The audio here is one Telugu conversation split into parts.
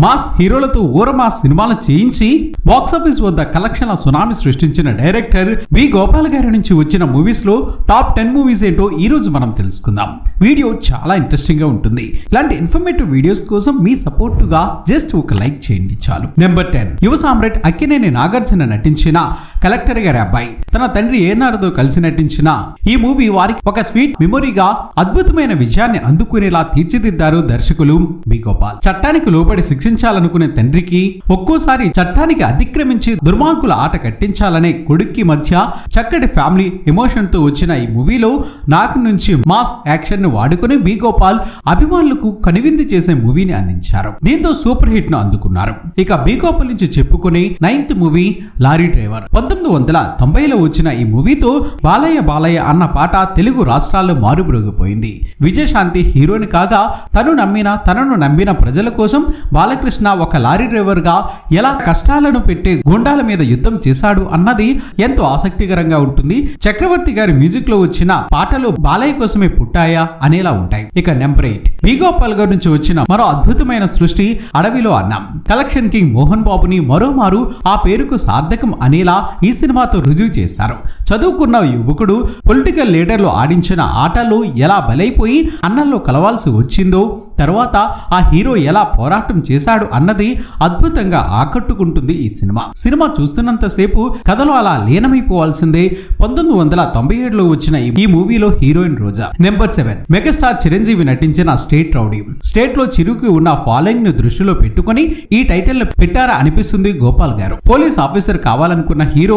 మాస్ హీరోలతో ఊరమా సినిమాలు చేయించి బాక్సాఫీస్ వద్ద కలెక్షన్ల సునామీ సృష్టించిన డైరెక్టర్ వి గోపాల్ గారి నుంచి వచ్చిన మూవీస్లో టాప్ టెన్ మూవీస్ ఏంటో ఈ రోజు మనం తెలుసుకుందాం. వీడియో చాలా ఇంట్రెస్టింగ్గా ఉంటుంది. ఇలాంటి ఇన్ఫర్మేటివ్ వీడియోస్ కోసం మీ సపోర్ట్గా జస్ట్ ఒక లైక్ చేయండి చాలు. నెంబర్ టెన్ యువ సామ్రాట్ అక్కినేని నాగార్జున నటించిన కలెక్టర్ గారి అబ్బాయి. తన తండ్రి ఏనాడుతో కలిసి నటించిన ఈ మూవీ వారికి ఒక స్వీట్ మెమొరీగా అద్భుతమైన విజయాన్ని అందుకునేలా తీర్చిదిద్దారు దర్శకులు బి. గోపాల్. చట్టానికి లోబడి శిక్షించాలనుకునే తండ్రికి ఒక్కోసారి చట్టానికి అతిక్రమించి దుర్మార్గుల ఆట కట్టించాలనే కొడుక్కి మధ్య చక్కటి ఫ్యామిలీ ఎమోషన్తో వచ్చిన ఈ మూవీలో నాకు నుంచి మాస్ యాక్షన్ను వాడుకుని బి. గోపాల్ అభిమానులకు కనువిందు చేసే మూవీని అందించారు. దీంతో సూపర్ హిట్ను అందుకున్నారు. ఇక బి. గోపాల్ నుంచి చెప్పుకునే నైన్త్ మూవీ లారీ డ్రైవర్. పంతొమ్మిది వందల తొంభైలో వచ్చిన ఈ మూవీతో బాలయ్య బాలయ్య అన్న పాట తెలుగు రాష్ట్రాల్లో మారుమ్రోగిపోయింది. విజయశాంతి హీరోయిన్ కాగా తను నమ్మిన తనను నమ్మిన ప్రజల కోసం బాలకృష్ణ ఒక లారీ డ్రైవర్గా ఎలా కష్టాలను పెట్టి గుండాల మీద యుద్ధం చేశాడు అన్నది ఎంతో ఆసక్తికరంగా ఉంటుంది. చక్రవర్తి గారి మ్యూజిక్లో వచ్చిన పాటలు బాలయ్య కోసమే పుట్టాయా అనేలా ఉంటాయి. ఇక నెంబర్ ఎయిట్. బీగోపాల్ గారి నుంచి వచ్చిన మరో అద్భుతమైన సృష్టి అడవిలో అన్నాం. కలెక్షన్ కింగ్ మోహన్ బాబుని మరోమారు ఆ పేరుకు సార్థకం అనేలా ఈ సినిమాతో రుజువు చేశారు. చదువుకున్న యువకుడు పొలిటికల్ లీడర్లు ఆడించిన ఆటలు ఎలా బలైపోయి అన్నంలో కలవాల్సి వచ్చిందో తర్వాత ఆ హీరో ఎలా పోరాటం చేశాడు అన్నది అద్భుతంగా ఆకట్టుకుంటుంది ఈ సినిమా. సినిమా చూస్తున్నంతసేపు కథలో అలా లీనమైపోవాల్సిందే. పంతొమ్మిది వందల తొంభై ఏడులో వచ్చిన ఈ- ఈ మూవీలో heroine Roja. Number seven. Megastar Chiranjeevi నటించిన స్టేట్ రౌడీ. స్టేట్లో చిరుకు ఉన్న ఫాలోయింగ్ను దృష్టిలో పెట్టుకుని ఈ టైటిల్ పెట్టారా అనిపిస్తుంది గోపాల్ గారు. పోలీస్ ఆఫీసర్ కావాలనుకున్న హీరో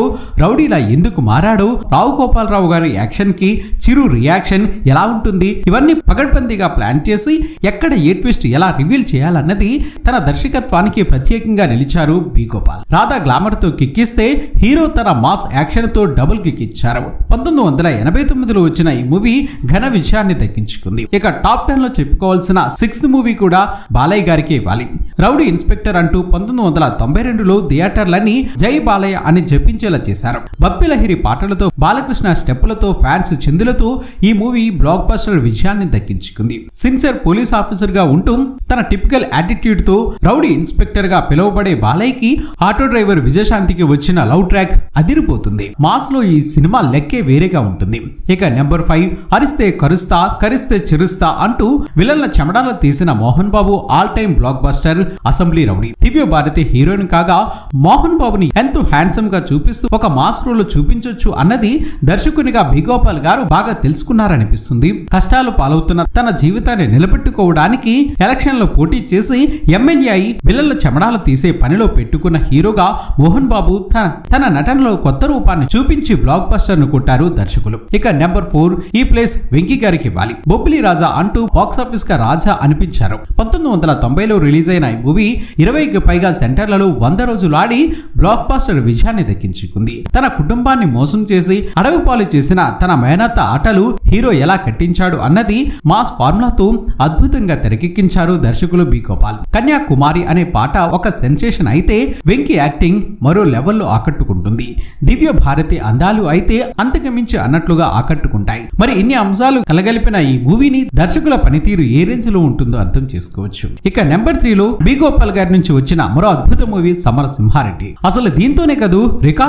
రౌడీలా ఎందుకు మారాడో? రావు గోపాలరావు గారి యాక్షన్కి చిరు రియాక్షన్ ఎలా ఉంటుంది? ఇవన్నీ పగడ్బందీగా ప్లాన్ చేసి ఎక్కడ ఏ ట్విస్ట్ ఎలా రివీల్ చేయాలన్నది తన దర్శకత్వానికి ప్రత్యేకంగా నిలిచారు బి గోపాల్. రాధా గ్లామర్తో కిక్కిస్తే హీరో తన మాస్ యాక్షన్తో డబుల్ కిక్ ఇచ్చారు పంతొమ్మిది వందల ఎనభై తొమ్మిదిలో వచ్చిన ఈ మూవీ ఘన విజయాన్ని దక్కించుకుంది. ఇక టాప్ టెన్లో చెప్పుకోవాల్సిన సిక్స్త్ మూవీ కూడా బాలయ్య గారికి ఇవ్వాలి. రౌడీ ఇన్స్పెక్టర్ అంటూ పంతొమ్మిది వందల తొంభై రెండులో థియేటర్లని జై బాలయ్య అని జపించేలా చేశారు. బప్పిలహిరి పాటలతో బాలకృష్ణ స్టెప్పులతో ఫ్యాన్స్ చిందులతో ఈ మూవీ బ్లాక్ బస్టర్ విజయాన్ని దక్కించుకుంది. సిన్సియర్ పోలీస్ ఆఫీసర్గా ఉంటూ తన టిపికల్ యాటిట్యూడ్తో రౌడీ ఇన్స్పెక్టర్గా పిలువబడే బాలయ్యకి ఆటో డ్రైవర్ విజయశాంతికి వచ్చిన లవ్ ట్రాక్ అదిరిపోతుంది. మాస్లో ఈ సినిమా లెక్కే వేరేగా ఉంటుంది. ఇక నెంబర్ ఫైవ్ అరిస్తే కరుస్తా కరిస్తే చిరుస్తా అంటూ విలన్ల చెమడాలు తీసిన Mohan Babu all time blockbuster assembly rowdy. Divya Bharati heroine కాగా మోహన్ బాబుని ఎంతో హ్యాండ్సమ్గా చూపి చూపిస్తూ ఒక మాస్ రోల్ చూపించొచ్చు అన్నది దర్శకునిగా భీగోపాల్ గారు బాగా తెలుసుకున్నారనిపిస్తుంది. కష్టాలు పాలవుతున్న తన జీవితాన్ని నిలబెట్టుకోవడానికి ఎలక్షన్లో పోటీ చేసి ఎమ్మెల్యే అయి విలన్ల చెమడాలు తీసే పనిలో పెట్టుకున్న హీరోగా మోహన్ బాబు తన తన నటనలో కొత్త రూపాన్ని చూపించి బ్లాక్ బస్టర్ను కొట్టారు దర్శకులు. ఇక నెంబర్ ఫోర్ ఈ ప్లేస్ వెంకీ గారికి ఇవ్వాలి. బొబ్బిలి రాజా అంటూ బాక్స్ ఆఫీస్గా రాజా అనిపించారు. పంతొమ్మిది వందల తొంభైలో రిలీజ్ అయిన ఈ మూవీ ఇరవైకి పైగా సెంటర్లలో వంద రోజులు ఆడి బ్లాక్ బాస్టర్ విజయాన్ని చిక్కుంది తన కుటుంబాన్ని మోసం చేసి అడవి పాలు చేసిన తన మేనత్త ఆటలు హీరో ఎలా కట్టించాడు అన్నది మాస్ ఫార్ములాతో అద్భుతంగా తెరకెక్కించారు దర్శకులు బి గోపాల్. కన్యాకుమారి అనే పాట ఒక సెన్సేషన్ అయితే వెంకీ యాక్టింగ్ మరో లెవెల్లో ఆకట్టుకుంటుంది. దివ్య భారతి అందాలు అయితే అంతకుమించి అన్నట్లుగా ఆకట్టుకుంటాయి. మరి ఇన్ని అంశాలు కలగలిపిన ఈ మూవీని దర్శకుల పనితీరు ఏ రేంజ్లో ఉంటుందో అర్థం చేసుకోవచ్చు. ఇక నెంబర్ త్రీలో బి గోపాల్ గారి నుంచి వచ్చిన మరో అద్భుత మూవీ సమర సింహారెడ్డి అసలు దీంతోనే కదూ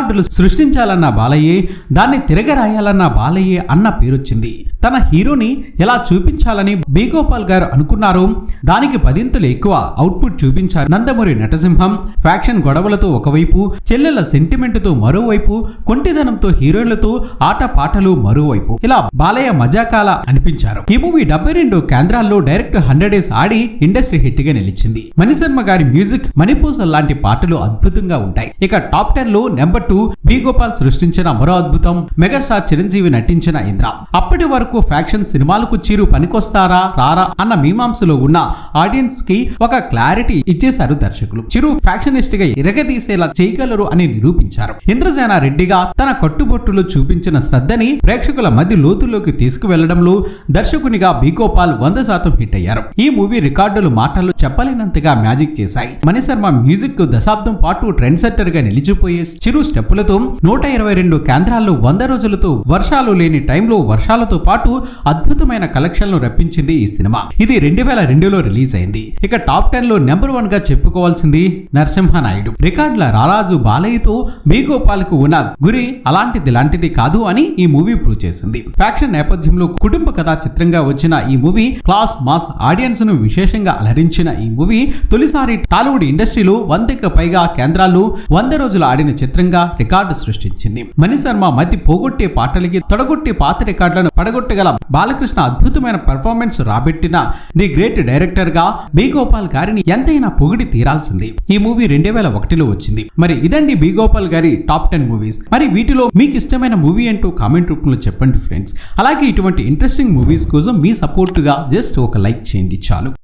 రికార్డులు సృష్టించాలన్న బాలయ్యే దాన్ని తిరగరాయాలన్న బాలయ్యే అన్న పేరొచ్చింది. తన హీరోని ఎలా చూపించాలని బీగోపాల్ గారు అనుకున్నారో దానికి పదింతలు ఎక్కువ అవుట్పుట్ చూపించారు నందమూరి నటసింహం. ఫ్యాక్షన్ గొడవలతో ఒకవైపు చెల్లెల సెంటిమెంట్తో మరోవైపు కొంటిదనంతో హీరోయిన్లతో ఆట పాటలు మరోవైపు. ఇలా బాలయ్య మజాకాల అనిపించారు. ఈ మూవీ డెబ్బై రెండు కేంద్రాల్లో డైరెక్ట్ హండ్రెడ్ డేస్ ఆడి ఇండస్ట్రీ హిట్గా నిలిచింది. మణిశర్మ గారి మ్యూజిక్ మణిపూసల్ లాంటి పాటలు అద్భుతంగా ఉంటాయి. ఇక టాప్ టెన్లో నెంబర్ అంటూ బి గోపాల్ సృష్టించిన మరో అద్భుతం మెగాస్టార్ చిరంజీవి నటించిన ఇంద్ర. అప్పటి వరకు ఫ్యాక్షన్ సినిమాలకు చీరు పనికొస్తారా రారా అన్న మీమాంసలో ఉన్న ఆడియన్స్కి ఒక క్లారిటీ ఇచ్చేశారు దర్శకులు. చిరు ఫ్యాక్షనిస్ట్గా ఇరగదీసేలా చేయగలరు అని నిరూపించారు. ఇంద్రసేన రెడ్డిగా తన కట్టుబొట్టులో చూపించిన శ్రద్ధని ప్రేక్షకుల మధ్య లోతుల్లోకి తీసుకువెళ్ళడంలో దర్శకునిగా బి గోపాల్ వంద శాతం హిట్ అయ్యారు. ఈ మూవీ రికార్డులు మాటలు చెప్పలేనంతగా మ్యాజిక్ చేశాయి. మణిశర్మ మ్యూజిక్ దశాబ్దం పాటు ట్రెండ్ సెట్టర్గా నిలిచిపోయే చిరు స్టెప్పులతో నూట ఇరవై రెండు కేంద్రాల్లో వంద రోజులతో వర్షాలు లేని టైంలో వర్షాలతో పాటు అద్భుతమైన కలెక్షన్లు రప్పించింది ఈ సినిమా. ఇది రెండు వేల రెండులో రిలీజ్ అయింది. ఇక టాప్ టెన్లో నెంబర్ వన్గా చెప్పుకోవాల్సింది నరసింహనాయుడు. రికార్డుల రారాజు బాలయ్యతో బి గోపాల్కు ఉన్న గురి అలాంటిది లాంటిది కాదు అని ఈ మూవీ ప్రూవ్ చేసింది. ఫ్యాక్షన్ నేపథ్యంలో కుటుంబ కథా చిత్రంగా వచ్చిన ఈ మూవీ క్లాస్ మాస్ ఆడియన్స్ను విశేషంగా అలరించిన ఈ మూవీ తొలిసారి టాలీవుడ్ ఇండస్ట్రీలో వందకి పైగా కేంద్రాల్లో వంద రోజులు ఆడిన చిత్రంగా రికార్డు సృష్టించింది. మణిశర్మ మతి పోగొట్టే పాటలకి తొడగొట్టే పాత రికార్డులను పడగొట్టగల బాలకృష్ణ అద్భుతమైన పెర్ఫార్మెన్స్ రాబెట్టిన ది గ్రేట్ డైరెక్టర్గా బి గోపాల్ గారిని ఎంతైనా పొగిడి తీరాల్సింది. ఈ మూవీ రెండు వేల ఒకటిలో వచ్చింది. మరి ఇదండి బి గోపాల్ గారి టాప్ టెన్ మూవీస్. మరి వీటిలో మీకు ఇష్టమైన మూవీ అంటూ కామెంట్ రూపంలో చెప్పండి ఫ్రెండ్స్. అలాగే ఇటువంటి ఇంట్రెస్టింగ్ మూవీస్ కోసం మీ సపోర్ట్గా జస్ట్ ఒక లైక్ చేయండి చాలు.